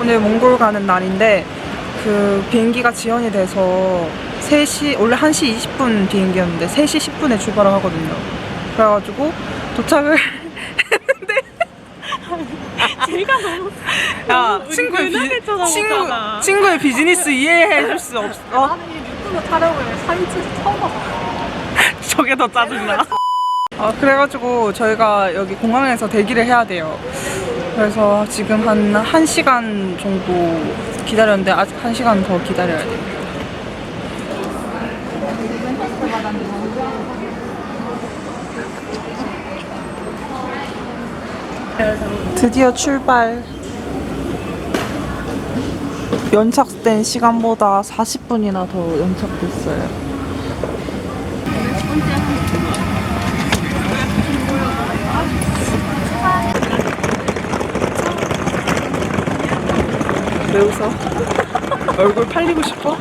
오늘 몽골 가는 날인데 그 비행기가 지연이 돼서 3시 원래 1시 20분 비행기였는데 3시 10분에 출발을 하거든요. 그래가지고 도착을 했는데 제가 너무 야 너무 친구의 은근하게 비. 친구 친구의 비즈니스 이해해줄 수 없어. 어? 아니 유튜브 촬영을 사진 찍어 처음 봤어. 저게 더 짜증나. 아, 그래가지고 저희가 여기 공항에서 대기를 해야 돼요. 그래서 지금 한 1시간 정도 기다렸는데 아직 1시간 더 기다려야 돼요. 드디어 출발. 연착된 시간보다 40분이나 더 연착됐어요. 왜 웃어? 얼굴 팔리고 싶어?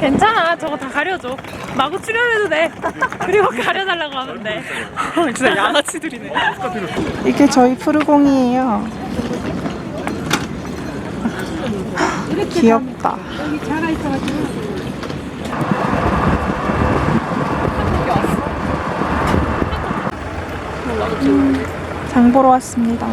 괜찮아 저거 다 가려줘. 마구 출연해도 돼. 그리고 가려달라고 돼. 진짜 양아치들이네. 이게 저희 푸르공이에요. 귀엽다. 음, 장 보러 왔습니다.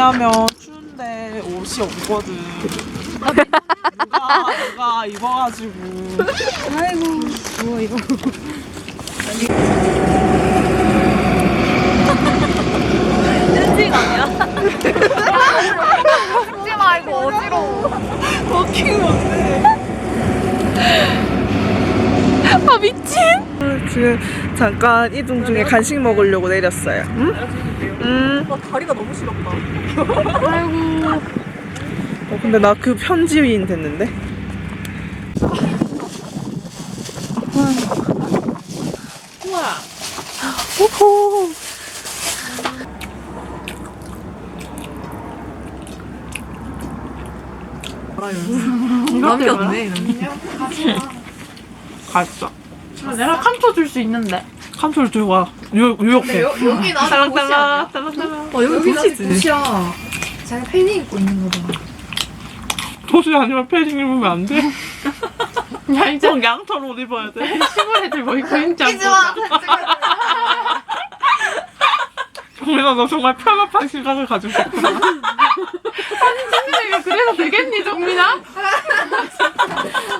왜냐면 추운데 옷이 없거든. 누가 누가 입어가지고. 뭐 이거. 렌징 아니야? 찍지 말고 어지러워. 버킹 어때? 아 미친. 지금 잠깐 이동 중에 간식 먹으려고 내렸어요. 응? 응. 나 다리가 너무 시렵다. 어, 근데 나 그 편지인 됐는데? 우와. 오호. 남이 없네. 갔어. 내가 칸토 줄 수 있는데. 칸솔 들고 와. 유, 유혹해. 여기 나는 딸랑딸랑, 딸랑딸랑. 어 여기 도시지. 도시야. 자기 팬이 입고 있는 거잖아. 도시 아니면 패딩 입으면 안 돼? 야 이제 꼭 양털 옷 입어야 돼. 시골 애들 뭐 입고 있는지 안 마. 정민아, 너 정말 편협한 시각을 가지고 있구나. 그래서 되겠니 정민아?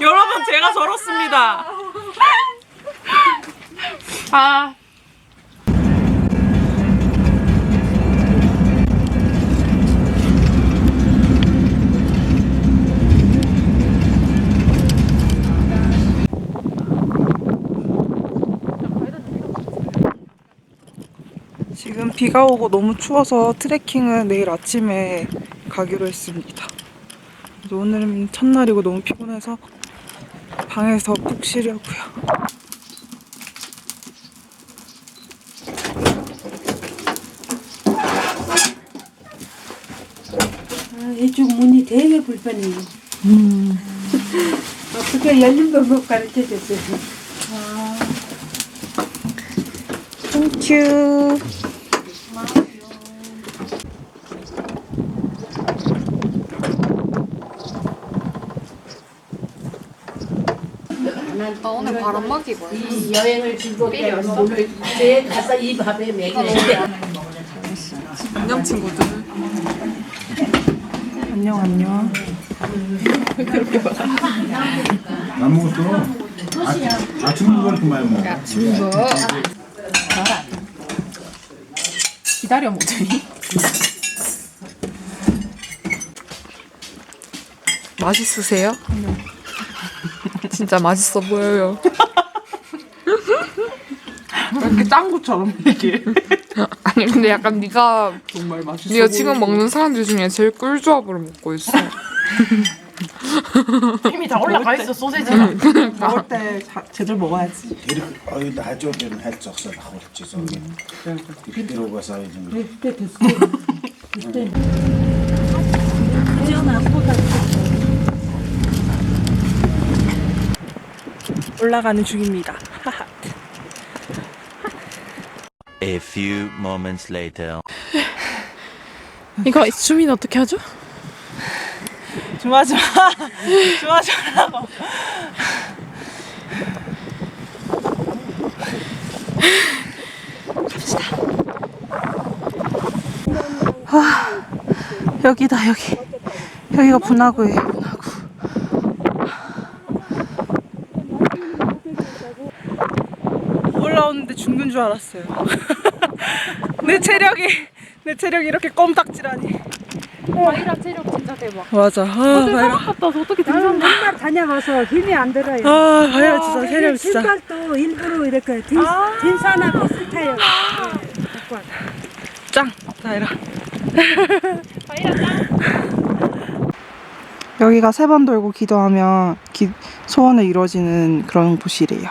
여러분, 제가 저렇습니다. 아. 지금 비가 오고 너무 추워서 트레킹은 내일 아침에 가기로 했습니다. 오늘은 첫날이고 너무 피곤해서 방에서 푹 쉬려고요. 아, 이쪽 문이 불편해요. 음. 어떻게 열린 방법 가르쳐 줬어요. 땡큐. 나 오늘 바람막이 입어야 이 여행을 즐겁게 하면 오늘 이제 가서 이 밥에 먹여야 안녕 친구들. 안녕 안녕. 아무것도 아, 아침 먹을 그만 먹어. 기다려 모자이. 맛있으세요? 진짜 맛있어 보여요. 왜 이렇게 짱구처럼 얘기해? 아니 근데 약간 네가 정말 맛있어. 네가 지금 보이고. 먹는 사람들 중에 제일 꿀조합으로 먹고 있어. 힘이 다 올라가 있어 소세지가. 먹을 때 자, 제대로 먹어야지. 이렇게 어이 나쪽에는 해적선 하고 저기 이리로 가서 이제 올라가는 중입니다. A few moments later. 이거 주민 어떻게 하죠? 좋아하지 마. 좋아하지 말라고. 갑시다. 와, 여기다 여기. 여기가 분화구예요. 분화구. 올라오는데 죽는 줄 알았어요. 내 체력이 내 체력이 이렇게 껌딱지라니. 바이라 체력 진짜 대박. 맞아. 아, 바이라. 갔다 와서 어떻게 등산 맨날 다녀가서 힘이 안 들어요. 아, 바이라 진짜 체력 진짜. 신발도 일부러 이렇게 딘, 딘산하고 스타일. 짱! 바이라. 여기가 세 번 돌고 기도하면 기, 소원을 이루어지는 그런 곳이래요.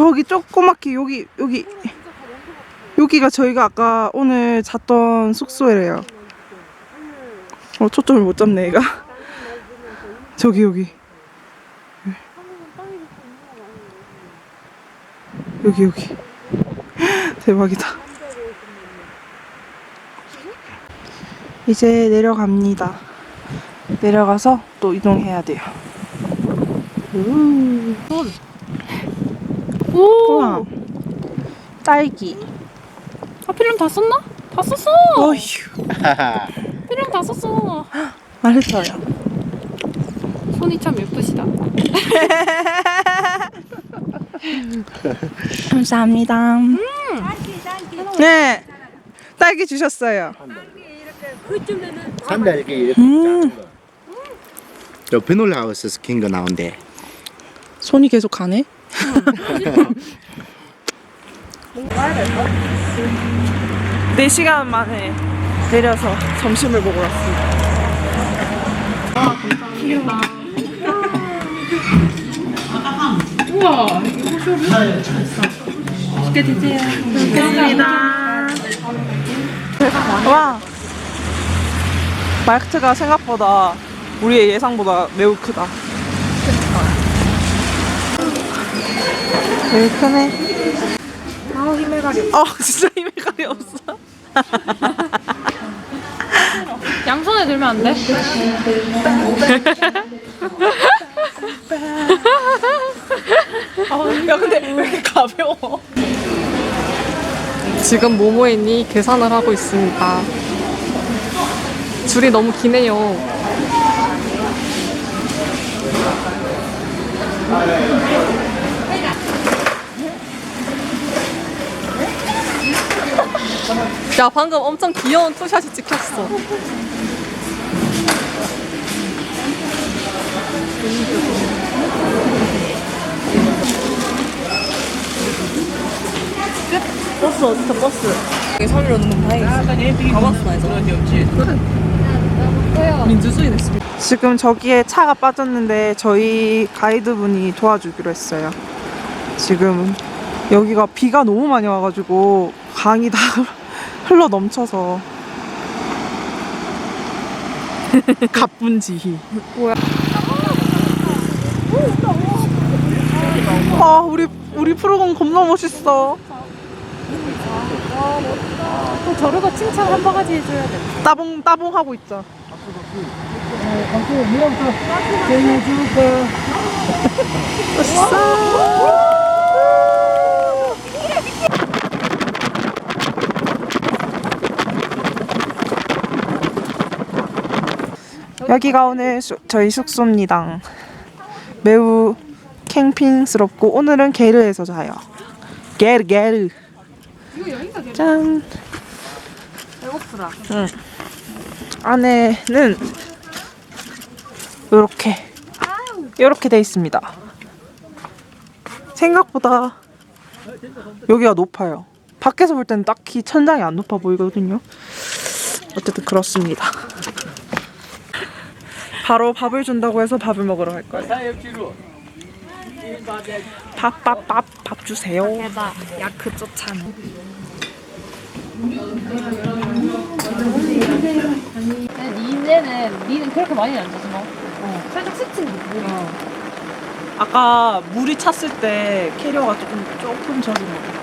저기 조그맣게 여기 여기 여기가 저희가 아까 오늘 잤던 숙소래요. 어 초점을 못 잡네 얘가. 저기 여기. 여기 여기. 대박이다. 이제 내려갑니다. 내려가서 또 이동해야 돼요. 우. 우와. 딸기. 아 필름 다 썼나? 다 썼어. 어휴. 필름 다 썼어. 말했어요. 손이 참 예쁘시다. 감사합니다. 네. 딸기 주셨어요. 산다 이렇게 이렇게 음. 저 비놀 하우스 킨 거 나온대 손이 계속 가네. 네 시간 만에 내려서 점심을 먹으러 왔습니다. 와 마이크가 생각보다 우리의 예상보다 매우 크다. 되게 크네. 아우 힘의 가리. 어 진짜 힘의 가리 없어. 양손에 들면 안 돼? 야 근데 왜 이렇게 가벼워? 지금 모모애니 계산을 하고 있습니다. 줄이 너무 기네요. 야 방금 엄청 귀여운 투샷이 찍혔어. 버스 어디서 버스? 여기 서울로 오는 건 다행이지. 가봤어 나 민주주의 됐습니다. 지금 저기에 차가 빠졌는데 저희 가이드분이 도와주기로 했어요. 지금 여기가 비가 너무 많이 와가지고 강이 다 흘러 넘쳐서 가뿐지히. 뭐야? 아 우리 우리 프로그램 겁나 멋있어. 또 저러고 칭찬 한 바가지 해줘야 돼. 따봉 따봉 하고 있자. 여기가 오늘 수- 저희 숙소입니다. 매우 캠핑스럽고 오늘은 게르에서 자요. 게르 게르. 짠. 배고프다. 응. 안에는 이렇게 이렇게 돼 있습니다. 생각보다 여기가 높아요. 밖에서 볼 때는 딱히 천장이 안 높아 보이거든요. 어쨌든 그렇습니다. 바로 밥을 준다고 해서 밥을 먹으러 갈 거예요. 밥, 밥, 밥, 밥 주세요. 야크 쫓찬. 니네는 니는 그렇게 많이 안 젖어. 살짝 스친 느낌. 아까 물이 찼을 때 캐리어가 조금 조금 젖은 것 같아.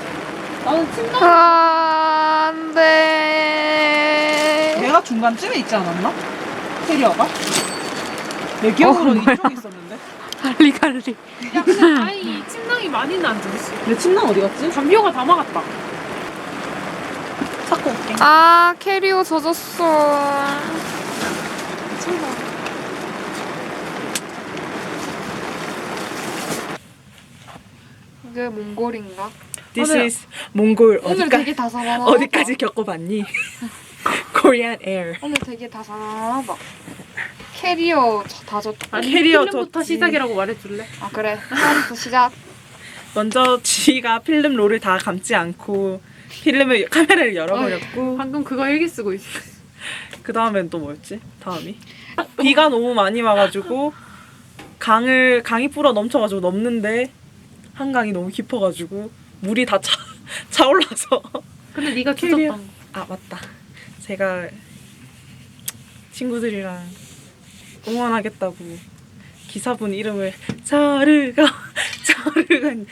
나는 침낭 아, 안 돼. 내가 중간쯤에 있지 않았나? 캐리어가? 내 기억으로는 이쪽에 있었는데. 갈리 갈리. 야 근데 다행히 침낭이 많이는 안 젖었어. 내 침낭 어디 갔지? 담요가 다 막았다. 찾고 올게. 아, 캐리어 젖었어. 이게 몽골인가? This is 몽골 오늘 어디까, 되게 다사다하다. 어디까지 겪어봤니? Korean Air. 오늘 되게 다사다하다. 캐리어 저- 다 젖고. 아니 캐리어 필름부터 젖지. 시작이라고 말해줄래? 아 그래. 하나부터 시작. 먼저 지가 필름 롤을 다 감지 않고 필름을 카메라를 열어버렸고 방금 그거 일기 쓰고 있어. 그 다음엔 또 뭐였지? 다음이 비가 너무 많이 와가지고 강을 강이 불어 넘쳐가지고 넘는데 한강이 너무 깊어가지고 물이 다 차, 차올라서 근데 네가 캐리어. 젖었던 거. 아 맞다 제가 친구들이랑 응원하겠다고 기사분 이름을 자르가 자르가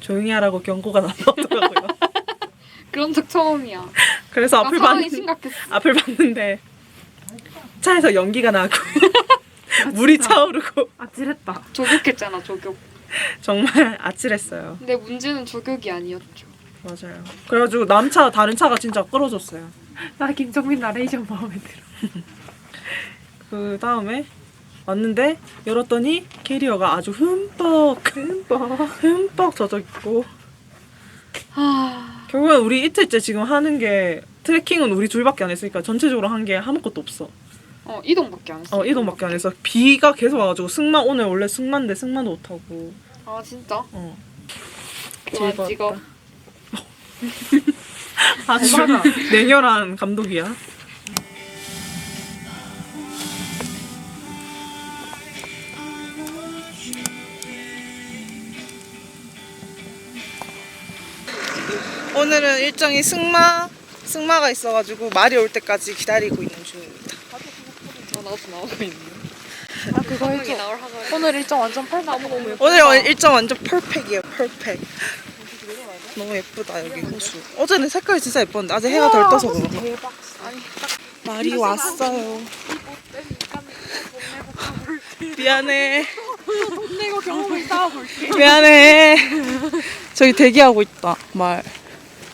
조용히 하라고 경고가 나왔더라고요 그런 적 처음이야. 그래서 나 앞을 상황이 봤 심각했어. 앞을 봤는데 차에서 연기가 나고 물이 차오르고 아찔했다. 조격했잖아 조격. 정말 아찔했어요. 근데 문제는 조격이 아니었죠. 맞아요. 그래가지고 남차 다른 차가 진짜 끌어줬어요. 나 김정민 나레이션 마음에 들어. 그 다음에 왔는데 열었더니 캐리어가 아주 흠뻑 흠뻑 흠뻑 젖어 있고 아, 결국엔 우리 이틀째 지금 하는 게 트레킹은 우리 둘밖에 안 했으니까 전체적으로 한 게 아무것도 없어. 어 이동밖에 안 했어. 어 이동밖에 안 해서 비가 계속 와가지고 승마 오늘 원래 승마인데 승마도 못 타고 아 진짜? 어 즐거웠다. 찍어. 아주 냉혈한 감독이야. 오늘은 일정이 승마 승마가 있어가지고 말이 올 때까지 기다리고 있는 중입니다. 어, 나도 나오고 있네. 아 그거 해줘. 오늘 일정 완전 예뻐. 오늘 일정 완전 퍼펙이에요, 퍼펙. 너무 예쁘다 여기 호수. 어제는 색깔이 진짜 예뻤는데 아직 해가 덜 떠서 그런가. 말이 왔어요. 미안해. 미안해. 저기 대기하고 있다. 말.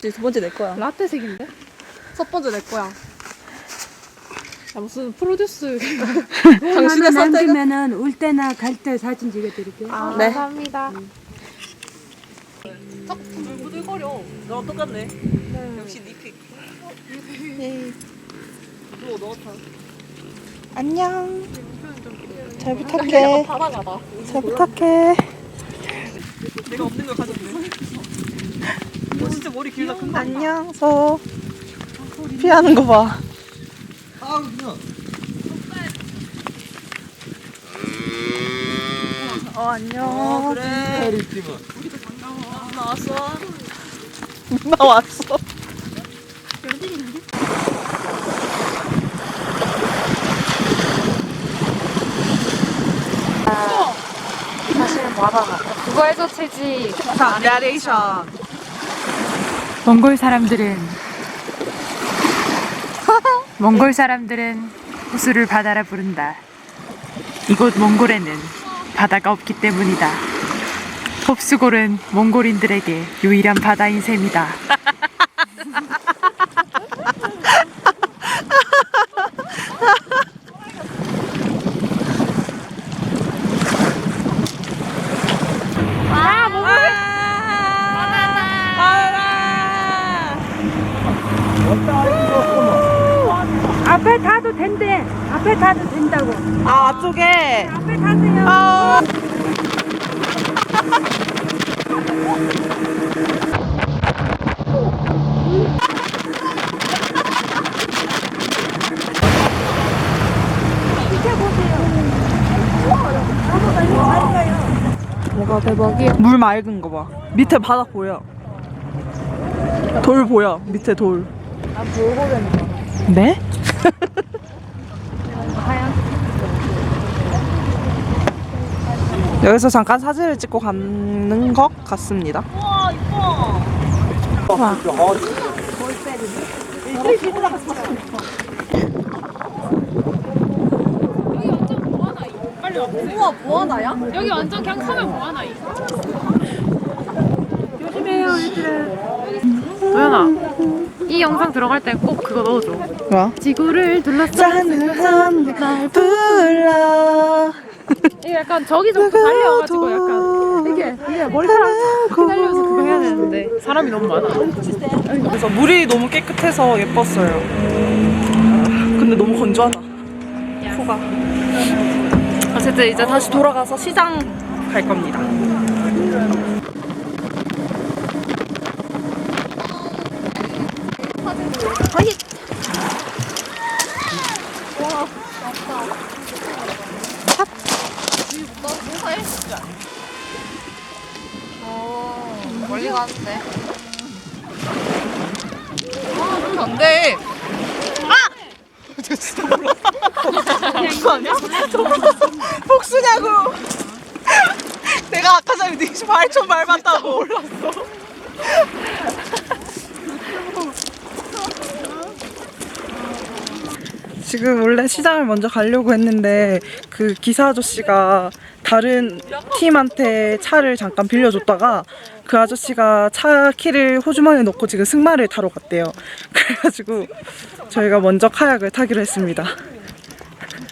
두 번째 내 거야. 라떼색인데? 첫 번째 내 거야. 야 무슨 프로듀스. 당신의 남기면은 올 때나 갈 때 사진 찍어드릴게요. 아, 네. 감사합니다. 부들거려. 너랑 똑같네. 역시 니픽. 안녕. 잘 부탁해. 잘 부탁해. 내가 없는 걸 가졌네. 너 진짜 머리 길다 큰 거. 안녕 서. 피하는 거 봐. 어 안녕. 그래. 나왔어. 나왔어. 그거 해줘 채지. 자, 나레이션. 몽골 사람들은 몽골 사람들은 호수를 바다라 부른다. 이곳 몽골에는 바다가 없기 때문이다. 홉수골은 몽골인들에게 유일한 바다인 셈이다. 앞쪽에. 앞에 타세요. 아. 뭐가 대박이야. 물 맑은 거 봐. 밑에 바닥 보여. 돌 보여. 밑에 돌. 아, 네? 여기서 잠깐 사진을 찍고 가는 것 같습니다. 여기 완전 그냥 서면 뭐하나 이. 도연아, 이 영상 들어갈 때 꼭 그거 넣어줘. 뭐야? 지구를 둘러싸는 날 불러. 이게 약간 저기서부터 달려와가지고 약간 이게 이게 머리카락 휘날리면서 그거 해야 되는데 사람이 너무 많아. 그래서 물이 너무 깨끗해서 예뻤어요. 근데 너무 건조하다. 코가. 어쨌든 이제 다시 돌아가서 시장 갈 겁니다. 멀리 가는데. 안돼. 복수냐고. 내가 아까 전에 네 발톱 밟았다고. 몰랐어. 지금 원래 시장을 먼저 가려고 했는데 그 기사 아저씨가 다른 팀한테 차를 잠깐 빌려줬다가 그 아저씨가 차 키를 호주머니에 넣고 지금 승마를 타러 갔대요. 그래가지고 저희가 먼저 카약을 타기로 했습니다.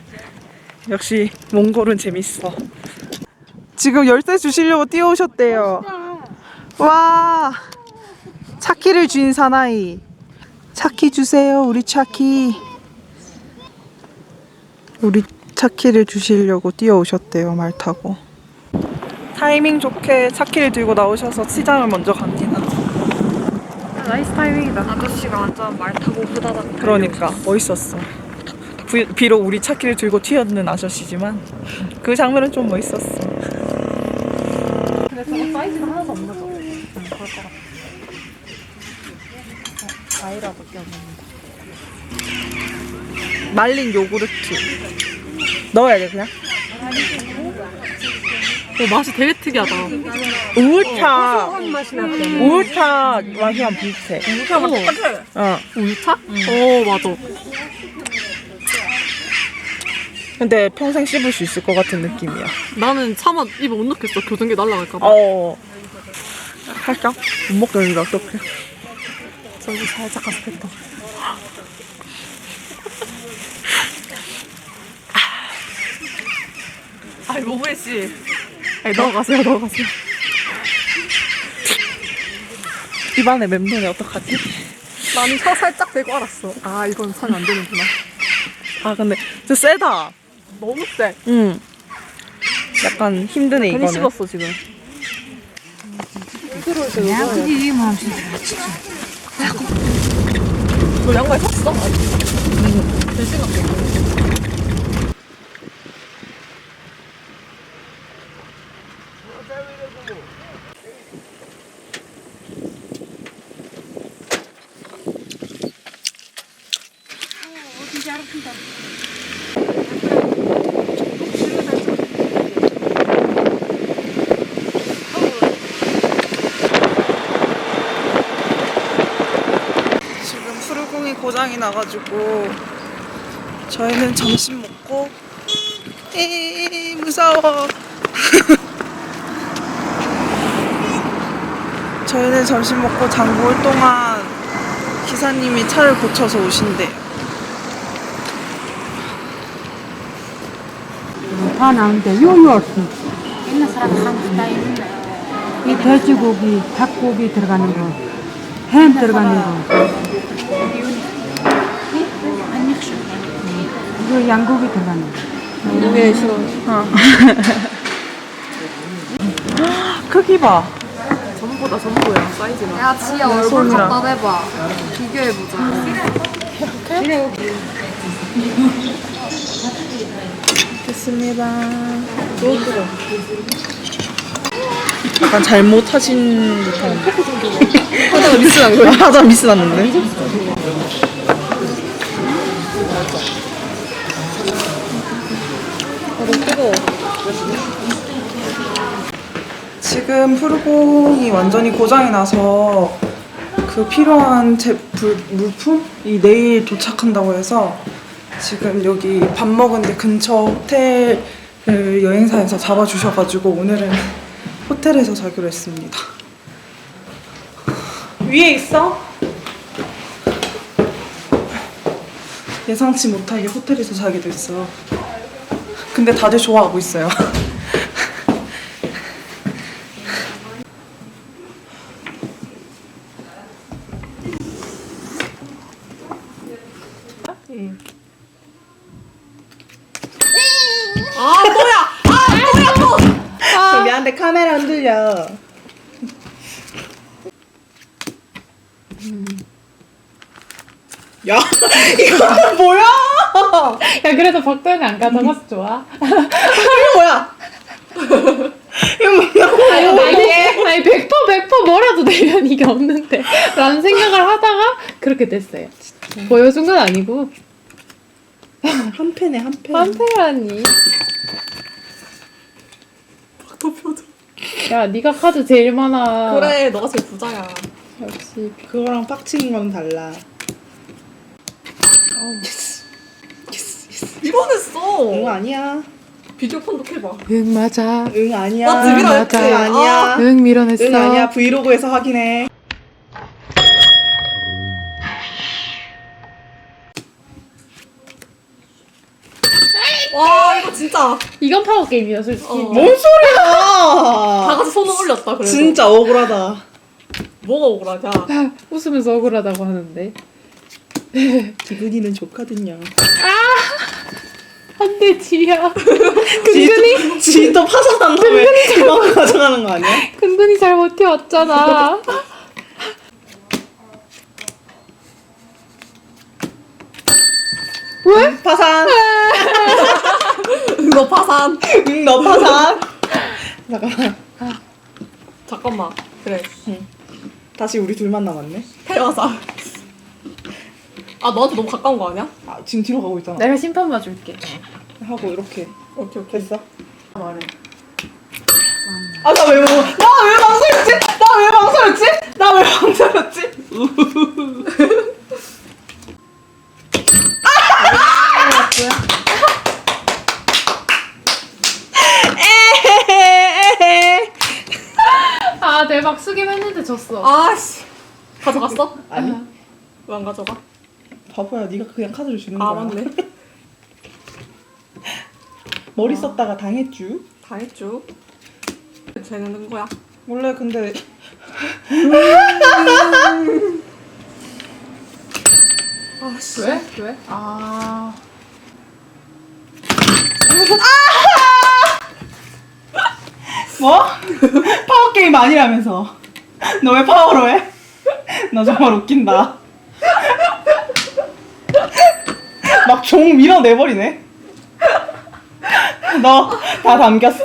역시 몽골은 재밌어. 지금 열쇠 주시려고 뛰어오셨대요. 와, 차키를 쥔 사나이. 차키 주세요, 우리 차키. 우리 차키를 주시려고 뛰어오셨대요, 말 타고. 타이밍 좋게 차키를 들고 나오셔서 시장을 먼저 갑니다. 나이스 타이밍이다. 아저씨가 완전 말 타고 후다닥. 그러니까 멋있었어. 비, 비록 우리 차키를 들고 튀었는 아저씨지만 그 장면은 좀 멋있었어. 말린 요구르트 넣어야 돼 그냥? 오, 맛이 되게 특이하다. 우차 우차 맛이랑 비슷해. 우차 맛 똑같아. 어. 우유차? 오, 맞아. 근데 평생 씹을 수 있을 것 같은 느낌이야. 나는 차만 입에 못 넣겠어. 교정기 날라갈까 봐. 어. 살짝 못 먹겠는데 어떡해? 저기 살짝 뱉어. 아이 모모혜 씨. 아이 넣어가세요, 넣어가세요. 입안에 맴도네 어떡하지? 나는 혀 살짝 대고 알았어. 아, 이건 사면 안 되는구나. 아 근데 저 세다. 너무 세. 응. 약간 힘드네 괜히 이거는. 씹었어, 지금. 너 양말 샀어? 내 생각해. 지금 푸르공이 나가지고 저희는 점심 먹고 에 무서워 저희는 점심 먹고 장볼 동안 기사님이 차를 고쳐서 오신대요 다 나오는데 요요 없어. 이 돼지고기, 닭고기 들어가는 거, 햄 들어가는 거. 이거 양고기 들어가는 거. 무게 싫어. 크기 봐. 전보다 전보야 사이즈가. 야 지야 얼굴 갖다 대봐. 비교해보자. 약간 잘못하신 듯한. 하다가 미스 난 거야? 하다가 미스 났는데. 지금 푸르공이 완전히 고장이 나서 그 필요한 제, 불, 물품이 내일 도착한다고 해서 지금 여기 밥 먹은 데 근처 호텔을 여행사에서 잡아주셔가지고 오늘은 호텔에서 자기로 했습니다. 위에 있어? 예상치 못하게 호텔에서 자게 됐어. 근데 다들 좋아하고 있어요. 아, 미안한데 카메라 흔들려. 야, 이거는 뭐야? 야 그래도 박도현이 안 가져가서 좋아. 이거 뭐야? 이거 뭐야? 아니, 아니 100% 100% 뭐라도 내면 이게 없는데 라는 생각을 하다가 그렇게 됐어요. 보여준 건 아니고 한 팬에 한 팬. 한패라니. 도표도. 야 네가 카드 제일 많아. 그래 너가 제일 부자야. 역시 그거랑 빡치는 건 달라. 밀어냈어. 응 아니야. 비디오 판독해봐. 응 맞아. 응 아니야. 나 집이라 응 했지. 아니야. 응 밀어냈어. 응 아니야. 브이로그에서 확인해. 와 이거 진짜 이건 파워 게임이야 솔직히. 어. 뭔 소리야? 다 같이 손을 올렸다 그래서. 진짜 억울하다. 뭐가 억울하냐? 웃으면서 억울하다고 하는데. 기근이는 좋거든요. 안 돼 지야. 근근이? 지또 파산한 다음에 그만 가져가는 거 아니야? 근근이 잘 버텨왔잖아. 왜? 파산. 너 파산. 응, 너 파산. 잠깐만. 잠깐만. 그래. 다시 우리 둘만 남았네. 태화사. 아 너한테 너무 가까운 거 아니야? 아, 지금 뒤로 가고 있잖아. 내가 심판 봐줄게. 하고 이렇게. 오케이 오케이. 됐어? 말해. 아, 나 왜, 나왜 망설였지? 나왜 망설였지? 나왜 망설였지? 에헤헤헤. 아 대박 수김 했는데 졌어. 아씨. 가져갔어? 아니, 왜 안 가져가? 바보야. 네가 그냥 카드를 주는 아 거야. 맞네. 머리 썼다가 당했쥬. 당했죠. 되는 거야. 원래 근데 아 씨. 왜? 왜? 아. 뭐? 파워 게임 아니라면서. 너 왜 파워로 해? 너 정말 웃긴다. 막 종 밀어내버리네. 너 다 담겼어.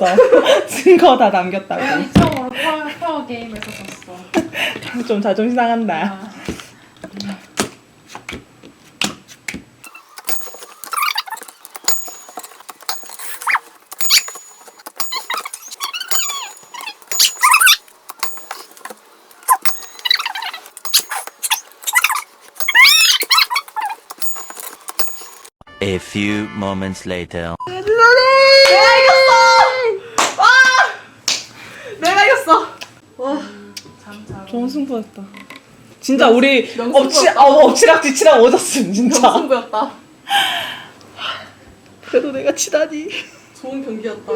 증거 다 담겼다고. 처음으로 파워, 파워 게임에서 졌어. 좀 자존심 상한다. 아. A few moments later. 내가 이겼어. 좋은 승부였다. 진짜 우리 명승부였다. 엎치, 어, 엎치락뒤치락 오졌음 진짜. 정승부였다. 그래도 내가 치다니. 좋은 경기였다.